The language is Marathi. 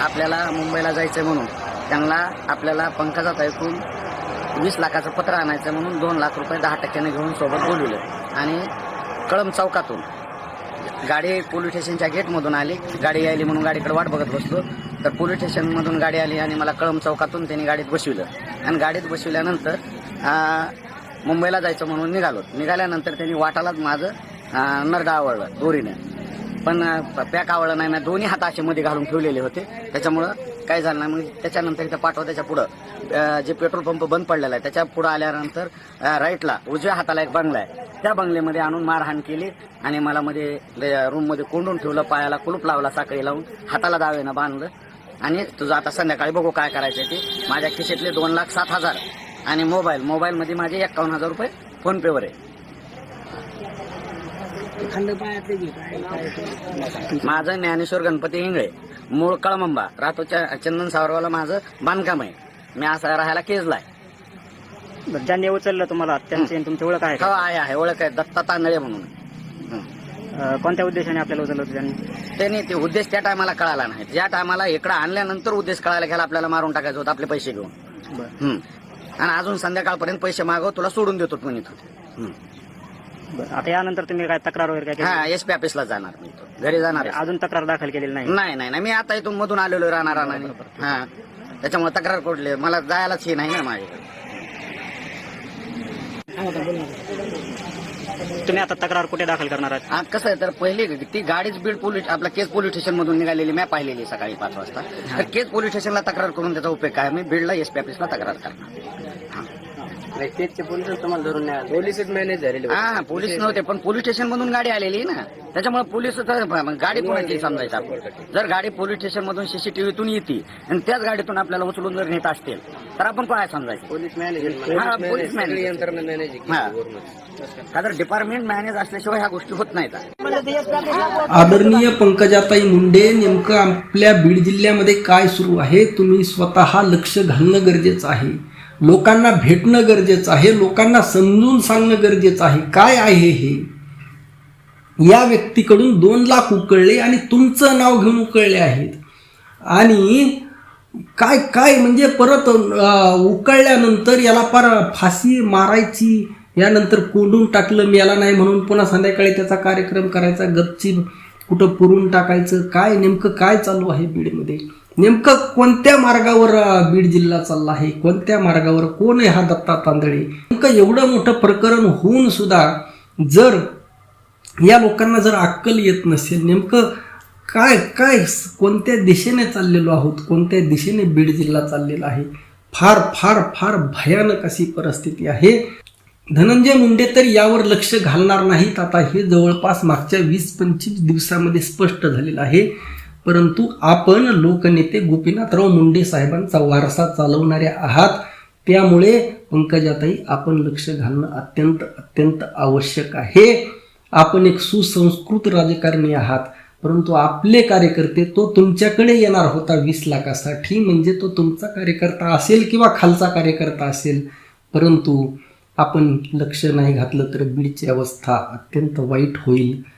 आपल्याला मुंबईला जायचं म्हणून. त्यांना आपल्याला पंकजात ऐकून वीस लाखाचं पत्र आणायचं म्हणून दोन लाख रुपये दहा टक्क्याने घेऊन सोबत बोलवलं. आणि कळम चौकातून गाडी पोलीस स्टेशनच्या गेटमधून आली. गाडी यायली म्हणून गाडीकडे वाट बघत बसलो. तर पोलीस स्टेशनमधून गाडी आली आणि मला कळम चौकातून त्यांनी गाडीत बसविलं. आणि गाडीत बसविल्यानंतर मुंबईला जायचं म्हणून निघालो. निघाल्यानंतर त्यांनी वाटालाच माझं नरगा नरडा आवळलं दोरीने. पण पॅक आवडलं नाही ना दोन्ही हात असे मध्ये घालून ठेवलेले होते. त्याच्यामुळं काय झालं नाही. मग त्याच्यानंतर इथं पाठवा त्याच्या पुढं जे पेट्रोल पंप बंद पडलेला आहे त्याच्या पुढं आल्यानंतर राईटला उजव्या हाताला एक बंगला आहे. त्या बंगल्यामध्ये आणून मारहाण केली आणि मला मध्ये रूममध्ये कोंडून ठेवलं पायाला कुलूप लावला साखळी लावून हाताला दावेनं बांधलं. आणि तुझं आता संध्याकाळी बघू काय करायचं ते. माझ्या खिशेतले दोन लाख सात हजार. आणि मोबाईल मोबाईलमध्ये माझे एक्कावन्न हजार रुपये फोनपेवर आहे. माझं ज्ञानेश्वर गणपती इंगळे मूळ कळमंबा राहतो च- चंदन सावरवाला माझं बांधकाम आहे. मी असं राहायला केजला आहे. बरं, ज्यांनी उचललं तुम्हाला त्यांची आणि तुमची ओळख आहे हो का आहे आहे. ओळख आहे. दत्ता तांदळे म्हणून. हं. अं, कोणत्या उद्देशाने आपल्याला उचललं होतं त्यांनी? त्यांनी ते उद्देश त्या टायमाला कळाला नाही. ज्या टायमाला इकडं आणल्यानंतर उद्देश कळायला घ्यायला आपल्याला मारून टाकायचं होतं आपले पैसे घेऊन. बरं. हं. आणि अजून संध्याकाळपर्यंत पैसे मागव तुला सोडून देतो म्हणून इथून बरं आता यानंतर तुम्ही काय तक्रार वगैरे काय केली? हा एस पी ऑफिसला जाणार मी इथून. घरी जाणार. अजून तक्रार दाखल केलेली नाही. नाही नाही नाही. मी आता इथून मधून आलेलो राहणार राहणार हा. त्याच्यामुळे तक्रार कोडले मला जायलाच हे नाही ना माझ्याकडे तुम्ही आता तक्रार कुठे दाखल करणार आहात? कसं आहे तर पहिली ती गाडीच बीड पोलीस आपल्या केस पोलीस स्टेशन मधून निघालेली मी पाहिलेली सकाळी पाच वाजता. तर केस पोलीस स्टेशनला तक्रार करून त्याचा उपयोग काय? मी बीडला एस पी ऑफिसला तक्रार करणार. पोलीसच मॅनेज झालेले हा पोलीस नव्हते पण पोलीस स्टेशन मधून गाडी आलेली ना. त्याच्यामुळे पोलीस तर मग गाडी कोणाची समजायचं आपण जर गाडी पोलीस स्टेशन मधून सीसीटीव्हीतून येते आणि त्याच गाडीतून आपल्याला उचलून जर नेत असतील तर आपण काय समजायचं? पोलीस मॅनेज हा, पोलीस मॅनेज. यंत्रणा मॅनेज हा. का तर डिपार्टमेंट मॅनेज असल्याशिवाय ह्या गोष्टी होत नाहीत. आदरणीय पंकजाताई मुंडे नेमकं आपल्या बीड जिल्ह्यामध्ये काय सुरू आहे? तुम्ही स्वतः लक्ष घालणं गरजेचं आहे. लोकांना भेटणं गरजेचं आहे लोकांना समजून सांगणं गरजेचं आहे. काय आहे हे? या व्यक्तीकडून दोन लाख उकळले आणि तुमचं नाव घेऊन उकळले आहेत. आणि काय काय म्हणजे परत उकळल्यानंतर याला पार फाशी मारायची यानंतर कोंडून टाकलं मी याला नाही म्हणून पुन्हा संध्याकाळी त्याचा कार्यक्रम करायचा गपची कुठं पुरून टाकायचं काय नेमकं काय चालू आहे बीडमध्ये? नेमकं कोणत्या मार्गावर बीड जिल्हा चालला आहे? कोणत्या मार्गावर कोण आहे हा दत्ता तांदळे? नेमकं एवढं मोठं प्रकरण होऊन सुद्धा जर या लोकांना जर अक्कल येत नसेल नेमकं काय काय कोणत्या दिशेने चाललेलो आहोत? कोणत्या दिशेने बीड जिल्हा चाललेला आहे? फार फार फार भयानक अशी परिस्थिती आहे. धनंजय मुंडे तर यावर लक्ष घालणार नाहीत. आता हे जवळपास मागच्या वीस पंचवीस दिवसामध्ये स्पष्ट झालेलं आहे. परंतु आपण लोकनेते गोपीनाथराव मुंडे साहेबांचा वारसा चालवणारे आहात. त्यामुळे पंकजाताई आपण लक्ष घालणं अत्यंत अत्यंत आवश्यक आहे. आपण एक सुसंस्कृत राजकारणी आहात. परंतु आपले कार्यकर्ते तो तुमच्याकडे येणार होता वीस लाखासाठी. म्हणजे तो तुमचा कार्यकर्ता असेल किंवा खालचा कार्यकर्ता असेल. परंतु आपण लक्ष नाही घातलं तर बीडची अवस्था अत्यंत वाईट होईल.